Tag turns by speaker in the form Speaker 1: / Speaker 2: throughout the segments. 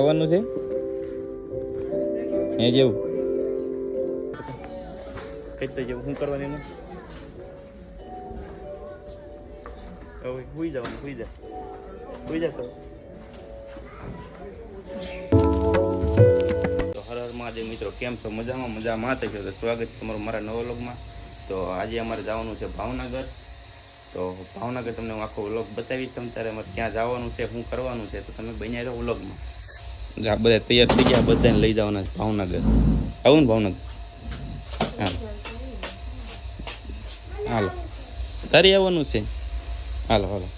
Speaker 1: આવવાનું છે? એ જેવું? કઈ તો જેવું શું કરવાનું એનું? હવે જવાનું હુઈ જા. હુઈ જા તો. તો હર હર મહાદેવ મિત્રો કેમ છો? મજામાં મજામાં. થઈ ગયો તો સ્વાગત છે તમારું મારા નવા વ્લોગમાં. તો આજે અમારે જવાનું છે ભાવનગર. તો ભાવનગર તમને હું આખો વ્લોગ બતાવીશ. તમે ત્યારે અમારે ક્યાં જવાનું છે શું કરવાનું છે તો તમે બન્યા રહો વ્લોગમાં. આ બધા તૈયાર થઈ ગયા બધાને લઈ જવાના છે ભાવનગર. આવું ને ભાવનગર. હાલો. હાલો. તારી આવવાનું છે? હાલો હાલો.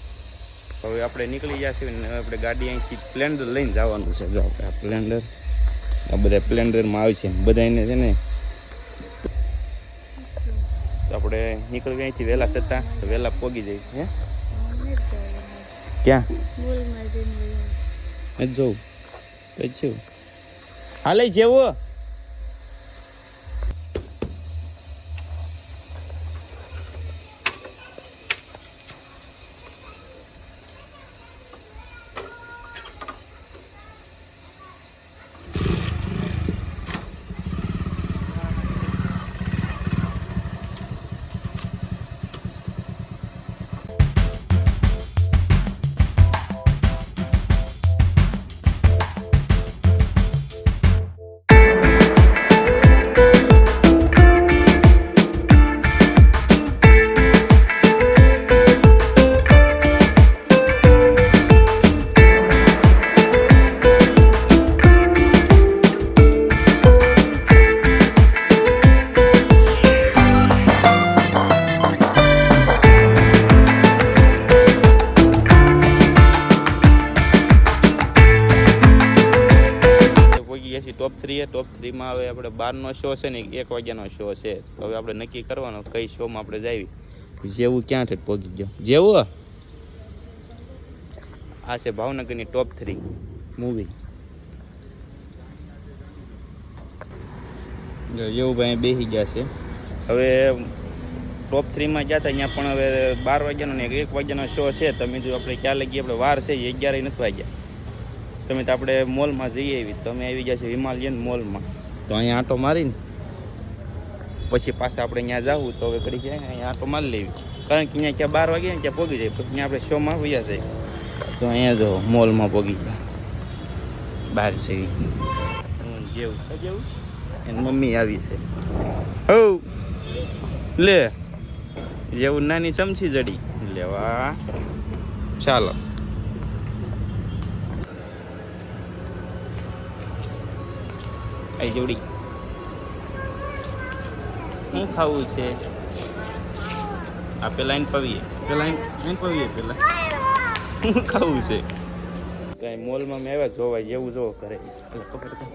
Speaker 1: હવે આપણે નીકળી ગયા છીએ ને હવે આપણે ગાડી અહીંથી સ્પ્લેન્ડર લઈને જવાનું છે. જો આપણે આ સ્પ્લેન્ડર આ બધા સ્પ્લેન્ડરમાં આવશે બધા એને છે ને તો આપણે નીકળી ગયા અહીંથી વહેલા છતાં તો વહેલા પોગી જઈએ હે? ક્યાં? જોઉં. તો છું હાલે જેવો? ટોપ થ્રી એ ટોપ થ્રીમાં હવે આપણે બારનો શો છે ને એક વાગ્યાનો શો છે. તો હવે આપણે નક્કી કરવાનો કઈ શોમાં આપણે જાવી. જેવું ક્યાં ઠેઠ પહોંચી ગયો. જેવું? આ છે ભાવનગરની ટોપ થ્રી મૂવી જેવું ભાઈ બેસી ગયા છે. હવે ટોપ થ્રીમાં ગયા હતા, અહીંયા પણ હવે બાર વાગ્યાનો ને એક વાગ્યાનો શો છે. તમે જો આપણે ક્યાં લગી આપણે વાર છે, એ અગિયાર નથી વાગ્યા. તમે તો આપણે મોલમાં જઈએ એવી. તમે આવી ગયા છે હિમાલયન મોલમાં. તો અહીંયા આંટો મારીને પછી પાછા આપણે અહીંયા જવું તો હવે કરી જાય અહીંયા આંટો મારી લેવી. કારણ કે અહીંયા ક્યાં બાર વાગે ત્યાં પહોંચી જાય. પછી ત્યાં આપણે શોમાં વૈયા જાય. તો અહીંયા જો મોલમાં પહોંચી ગયા. બહાર છે હું જેવું. જેવું? એની મમ્મી આવી છે. હો લે. જેવું નાની ચમચી જડી. લેવા ચાલો. આઈ જોડી. શું ખાવું છે? આ પેલા એને પવીએ પેલા એને પવીએ પેલા. શું ખાવું છે? કઈ મોલમાં મેં આવ્યા જોવાય જેવું જોવો કરે એટલે પકડ તો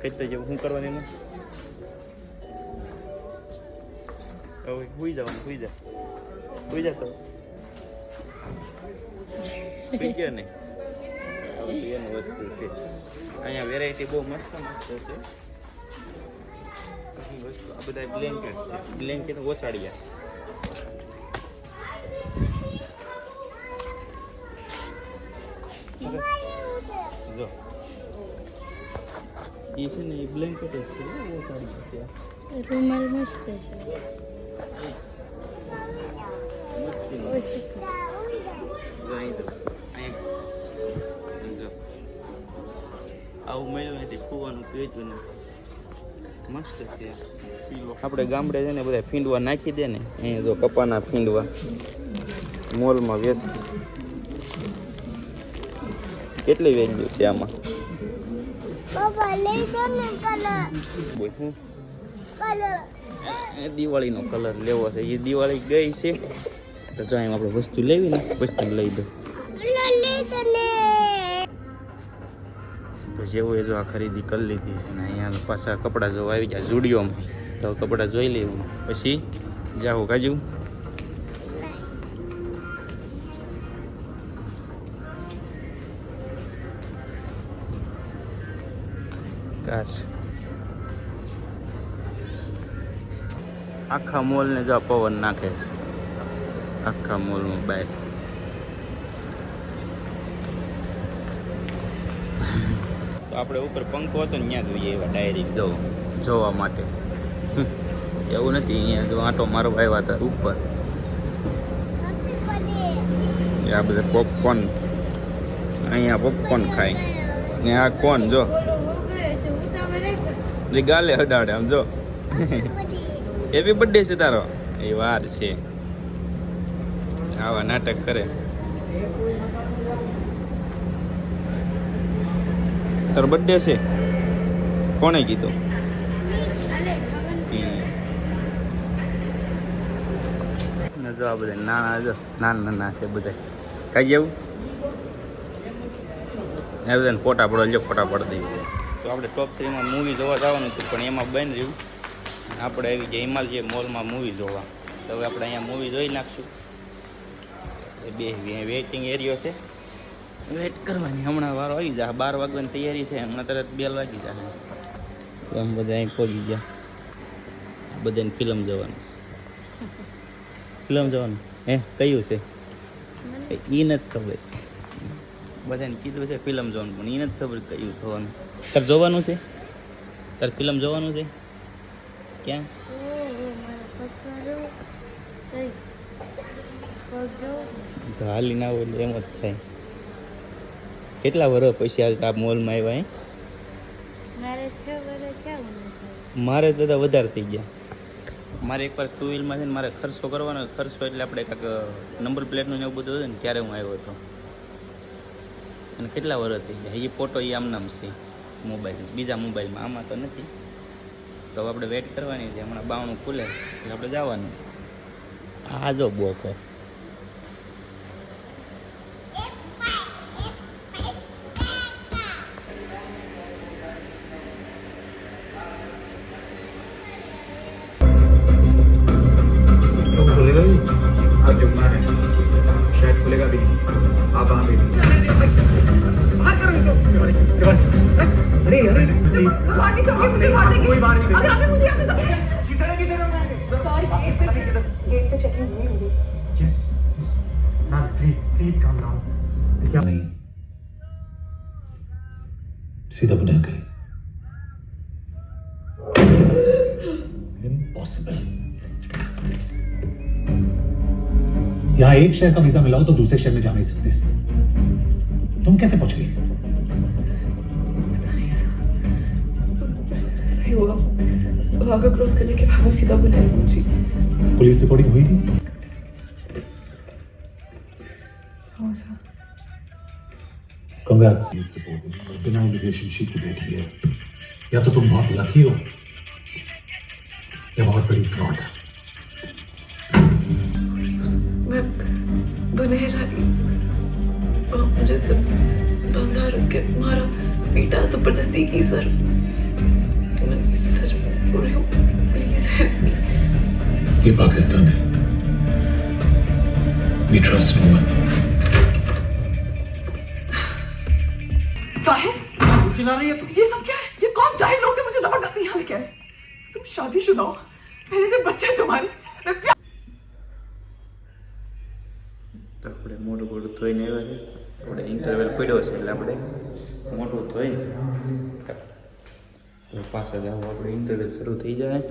Speaker 1: કઈ તો જેવું શું કરવાની એનું હવે હુઈ જવાનું હુઈ જા. સુઈ જા તો. હુઈ ગયા ને આ બધું એનું વસ્તુ છે અહીંયા વેરાયટી બહુ મસ્ત મસ્ત છે બધી વસ્તુ આ બધા બ્લેન્કેટ છે બ્લેન્કેટ ઓસાડ્યા જો એ છે ને એ બ્લેન્કેટ જ છે ઓસાડ્યા છે
Speaker 2: રૂમાલ મસ્ત છે
Speaker 1: મસ્તી
Speaker 2: ઓછી
Speaker 1: જો અહીં જો આવું મળ્યું નથી ખુવાનું વેચવું ને મસ્ત છે. આપણે ગામડે છે ને બધા ફીંડવા નાખી દે ને અહીંયા જો કપાના ફીંડવા મોલમાં વેચે. કેટલી વેલ્યુ છે આમાં?
Speaker 2: પપ્પા લઈ કલર.
Speaker 1: બોલ. હું?
Speaker 2: કલર.
Speaker 1: એ દિવાળીનો કલર લેવો છે. એ દિવાળી ગઈ છે. તો જો આપણે વસ્તુ લેવી ને વસ્તુ લઈ દો.
Speaker 2: લઈ દો ને.
Speaker 1: તો જેવું એ જો આ ખરીદી કરી લીધી છે ને અહીંયા પાછા કપડાં જો આવી ગયા ઝુડિયોમાં તો કપડાં જોઈ લેવું પછી જાઓ કાજુ. કાશ. આખા મોલને જો પવન નાખે છે. આખા મોલમાં બહાર તો આપણે ઉપર પંખો હતો ને ત્યાં જોઈએ એવા ડાયરેક્ટ જો, જોવા માટે. એવું નથી, અહીંયા જો આંટો મારવા આવ્યા હતા ઉપર. આ બધા પોપકોર્ન અહીંયા પોપકોર્ન ખાય. ને આ કોણ, જો? જે ગાલે હડાડે આમ, જો. હેપી બર્થડે છે તારો. એ વાર છે. આવા નાટક કરે. તારો બર્થડે છે? કોણે કીધું? ને જો આ બધા નાના જો નાના નાના છે બધા કઈ જેવું એ બધાને ફોટા પડો જો ફોટા પડી દઈએ. તો આપણે ટોપ થ્રીમાં મૂવી જોવા જવાનું હતું પણ એમાં બંધ રહ્યું. આપણે આવી ગયા હિમાલય મોલમાં મૂવી જોવા. તો હવે આપણે અહીંયા મૂવી જોઈ નાખશું. બે વેઇટિંગ એરિયો છે. વેઇટ કરવાની હમણાં વારો આવી જાય બાર વાગવાની તૈયારી છે હમણાં તરત બેલ વાગી જાય એમ આમ બધા અહીં પહોંચી ગયા. બધાને ફિલ્મ જોવાનું છે. ફિલ્મ જવાનું? હે કયું છે? એ નથી ખબર. બધાને કીધું છે ફિલ્મ જોવાનું પણ એ નથી ખબર કયું જોવાનું. તાર જોવાનું છે? તાર ફિલ્મ જોવાનું છે? ક્યાં? તો હાલી ના હોય એમ જ થાય. કેટલા વર્ષ પછી આજ આ મોલમાં આવ્યા
Speaker 2: મારે છ વર્ષ
Speaker 1: મારે દાદા વધારે થઈ ગયા. મારે એકવાર ટુ વ્હીલમાં છે ને મારે ખર્ચો કરવાનો ખર્ચો એટલે આપણે કાંઈક નંબર પ્લેટનું ને એવું બધું હતું ને ત્યારે હું આવ્યો હતો. અને કેટલા વર્ષ થઈ ગયા? એ ફોટો એ આમ નામ છે મોબાઈલ બીજા મોબાઈલમાં આમાં તો નથી. તો આપણે વેઇટ કરવાની છે. હમણાં બાવણું ખુલે એટલે આપણે જવાનું. આ જો બોકો
Speaker 3: सकती मुझे मार देंगे।
Speaker 4: कोई बाहर नहीं
Speaker 3: अगर आपने मुझे यहाँ पे
Speaker 4: किधर किधर
Speaker 3: सॉरी गेट पे गेट पे चेकिंग हुई मेरी
Speaker 4: yes ma'am please please calm down
Speaker 5: नहीं। सीधा बुनिया गई इम्पॉसिबल यहाँ एक शहर का वीज़ा मिला हो तो दूसरे शहर में जा नहीं सकते तुम कैसे पहुँच गई?
Speaker 3: सही हुआ वाघा क्रॉस करने के बाद वो सीधा बुनियाद पहुँची
Speaker 5: पुलिस रिपोर्टिंग हुई
Speaker 3: हाँ सर।
Speaker 5: कंग्रेट्स रिपोर्टिंग बिना इमिग्रेशन शीट की बैठी है या तो तुम बहुत लकी हो या बहुत बड़ी फ्रॉड है।
Speaker 3: मैं बुनेरा मुझे सब बंधा रख के मारा पीटा ज़बरदस्ती की सर।
Speaker 5: ये पाकिस्तान है we trust no one
Speaker 3: Sahib
Speaker 4: चिल्ला रही है तू
Speaker 3: ये सब क्या है ये कौन जाहिल लोग थे मुझे जबरदस्ती यहाँ लेके आए तुम शादीशुदा हो पहले से बच्चे हैं तुम्हारे मैं प्यार
Speaker 1: તો આપણે મોટું મોટું ધોઈને આવ્યા છે આપણે ઇન્ટરવેલ પડ્યો છે એટલે આપણે મોટું ધોઈને તો પાછા જાવ આપણે ઇન્ટરવેલ શરૂ થઈ જાય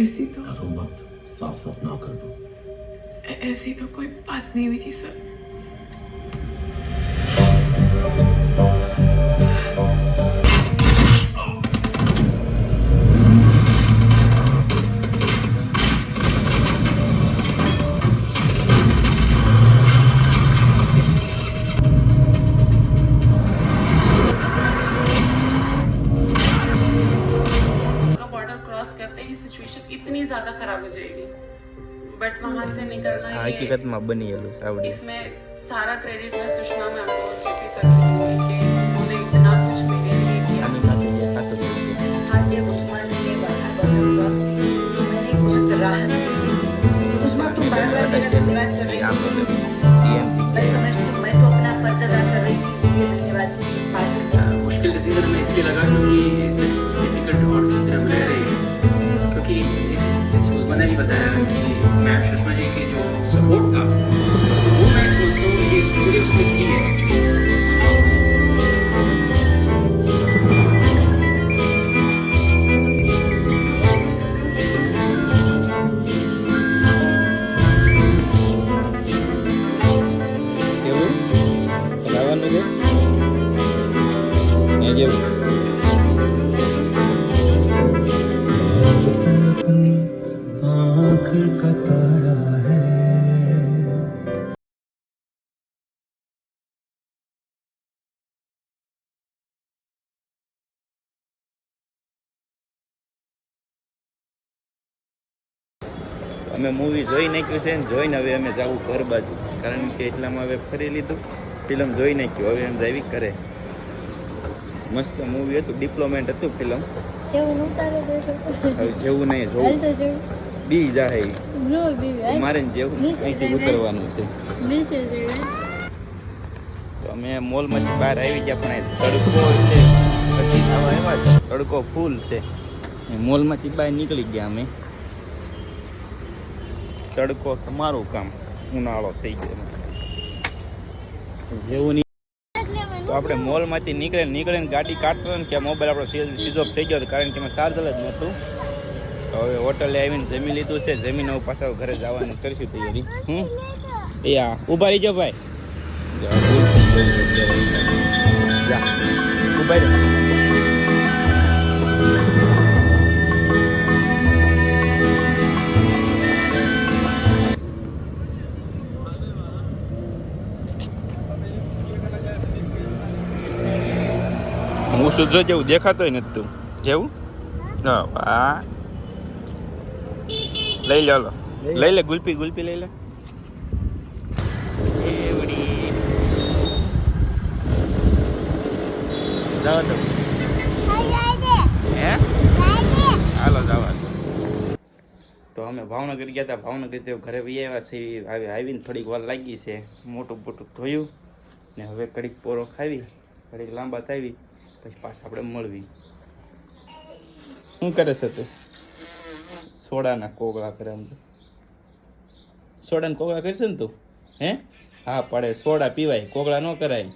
Speaker 3: ऐसी तो
Speaker 5: करो मत साफ साफ ना कर दो
Speaker 3: ऐसी तो कोई बात नहीं हुई थी सर
Speaker 6: खराब हो जाएगी। बट वहाँ से निकलना हकीकत
Speaker 1: में बनी है सावड़ी
Speaker 6: इसमें सारा क्रेडिट मैं सुषमा
Speaker 7: में मैं तो अपना पर्चा कर आपको देती सकती हूँ
Speaker 4: मुश्किल डिसीज़न में इसलिए लगा
Speaker 1: અમે મૂવી જોઈ નાખ્યું છે ને જોઈને હવે અમે જવું ઘર બાજુ. કારણ કે એટલામાં હવે ફરી લીધું. ફિલ્મ જોઈ નાખ્યું. હવે એમ જાવી કરે. મસ્ત મૂવી હતું. ડિપ્લોમેન્ટ હતું ફિલ્મ જેવું નહીં જોવું. બી જાહે. મારે ને જેવું. અહીંથી ઉતરવાનું છે. તો અમે મોલમાંથી બહાર આવી ગયા પણ તડકો છે. તડકો ફૂલ છે. મોલમાંથી બહાર નીકળી ગયા અમે. તડકો તમારું કામ. ઉનાળો થઈ ગયો. જેવું તો આપણે મોલમાંથી નીકળે નીકળીને ગાડી કાઢતો ને કે મોબાઈલ આપણો સીઝ ઓફ થઈ ગયો હતો, કારણ કે એમાં ચાર્જર જ નહોતું. તો હવે હોટલે આવીને જમી લીધું છે. જમીન હવે પાછા ઘરે જવાનું કરીશું તૈયારી. હમ? એ હા ઊભા રહીજો ભાઈ. ઊભા રહે હું સુધરો જેવું દેખાતોય નથી તું. જેવું? હા. વાહ લઈ લે લો. લઈ લે ગુલ્ફી ગુલ્ફી લઈ લે. એવડી જાવ તો. હે? હાલો જવા તો અમે ભાવનગર ગયા હતા ભાવનગર તે ઘરે વી આવ્યા છે. આવી આવીને થોડીક વાર લાગી છે. મોટું મોટું ધોયું ને હવે કડીક પોરો ખાવી. કડીક લાંબા થાવી. પછી પાછા આપણે મળવી. શું કરે છે તું? સોડાના કોગળા કરે આમ તો. સોડાના કોગળા કરશે ને તું? હે? હા, પડે. સોડા પીવાય, કોગળા ન કરાય.